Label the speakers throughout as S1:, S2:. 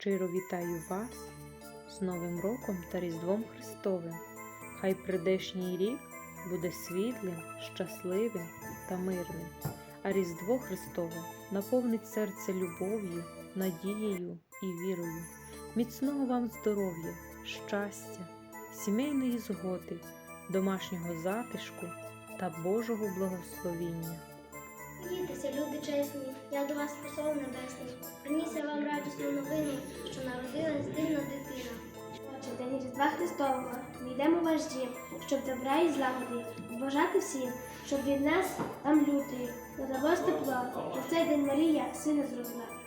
S1: Щиро вітаю вас з Новим роком та Різдвом Христовим. Хай прийдешній рік буде світлим, щасливим та мирним, а Різдво Христове наповнить серце любов'ю, надією і вірою. Міцного вам здоров'я, щастя, сімейної згоди, домашнього затишку та Божого благословіння.
S2: Дітися, люди чесні, я до вас посол небесний. Приніс я вам радісну Різдва Христового, ми йдемо в ваш дім, щоб добра і злагоди, бажати всім, щоб від нас там лютий, надалось тепло, і в цей день Марія сина зросла.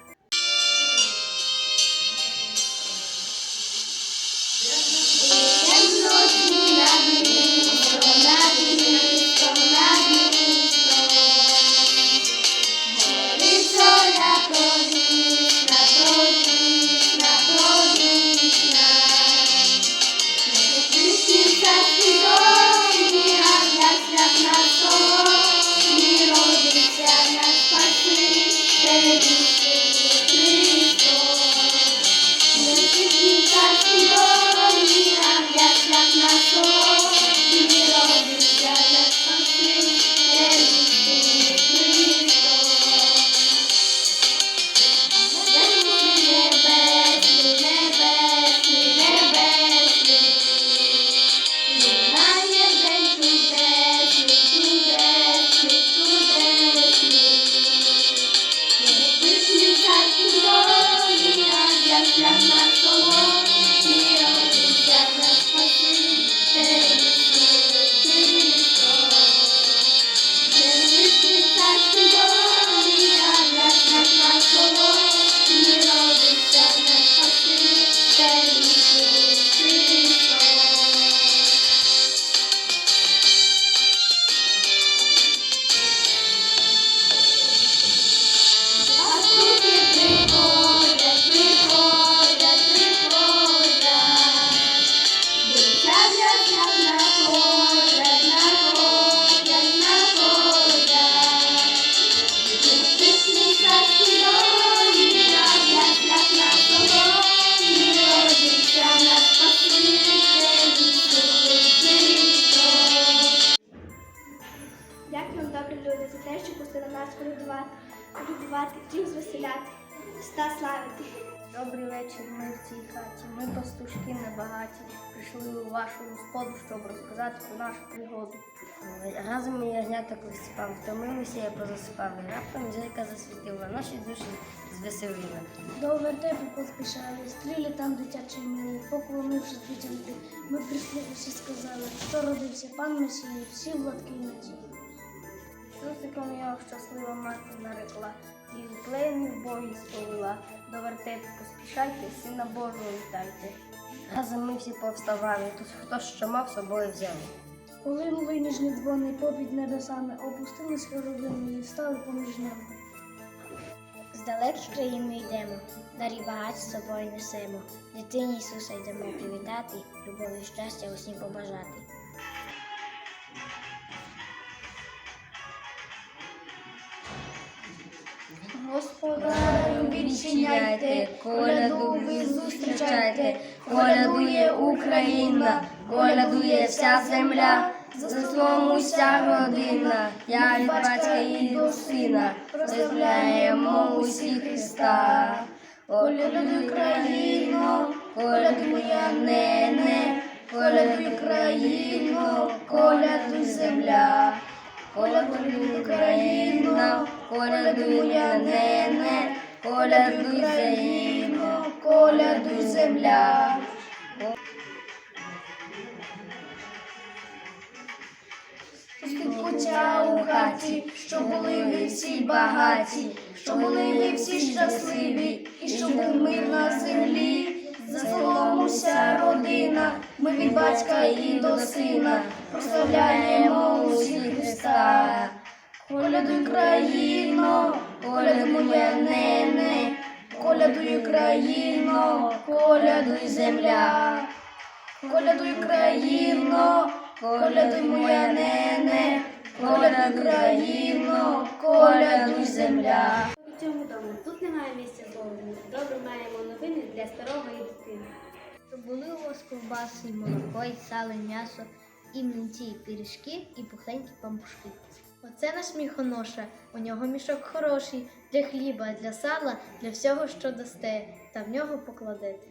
S2: Дім ста славити.
S3: Добрий вечір, ми в цій хаті. Ми пастушки небагаті. Прийшли у вашу господу, щоб розказати про нашу пригоду. Разом ми ягнята висипав, втомилися, я позасипав. І раптом зірка засвітила, наші душі звеселила.
S2: До вертепу поспішали, стріли там дитячі мили, поклонившись дітям, ми прийшли і всі сказали, що родився пан Месій, всі в латки надії.
S3: Трусиком його щаслива мати нарекла, в бої сповела. До вертепу поспішайте, сина Божого вітайте. Разом ми всі повставали, тут хто що мав собою взяли.
S2: Полинули ніжні дзвони попід небесами, опустились хоровини і стали поміж нами.
S4: З далеких країн ми йдемо, дарі багать з собою несемо. Дитині Ісуса йдемо привітати, любові і щастя усім побажати.
S3: Господарю відчиняйте, коляду ви зустрічайте, колядує Україна, колядує вся земля, за уся родина, я від батька і до сина, прославляємо усі Христа. Колядуй Україно, колядуй нене, колядуй Україно, колядуй земля. Колядуй Україно, колядуй нене, колядуй Україно, колядуй земля. Співпуття у хаті, що були ви всі багаті, що були ви всі щасливі, і що був мир на землі. За уся родина, ми від батька і до сина прославляємо усі Христа. Колядуй країно, Поряд моя нини, колядуй країно, колядуй земля, колядуй країно, колядуй моя нене, колядуй країно, колядуй земля.
S2: У цьому дому тут немає місця зовні. Добре маємо новини для
S4: старого і дитини. То були у вас ковбаси, молоко, і сало, м'ясо, і млинці, і пиріжки, і пухленькі пампушки.
S5: Оце наш міхоноша, у нього мішок хороший для хліба, для сала, для всього, що дасте, та в нього покладете.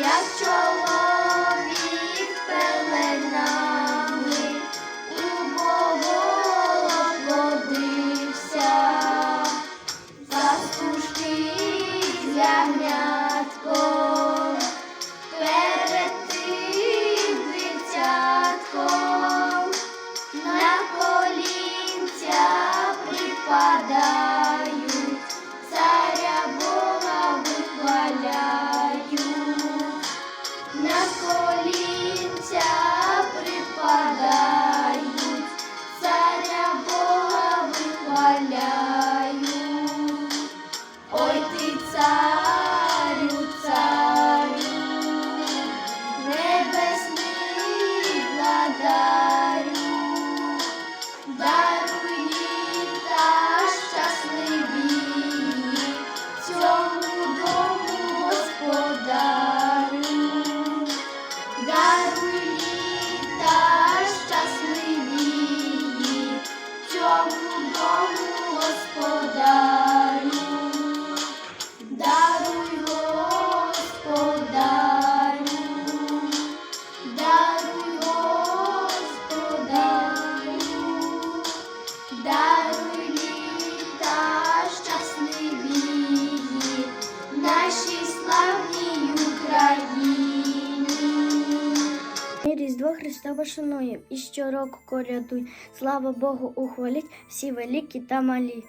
S2: як чоловік.
S4: Христа шануєм і щороку колядуй. Слава Богу, ухваліть всі великі та малі.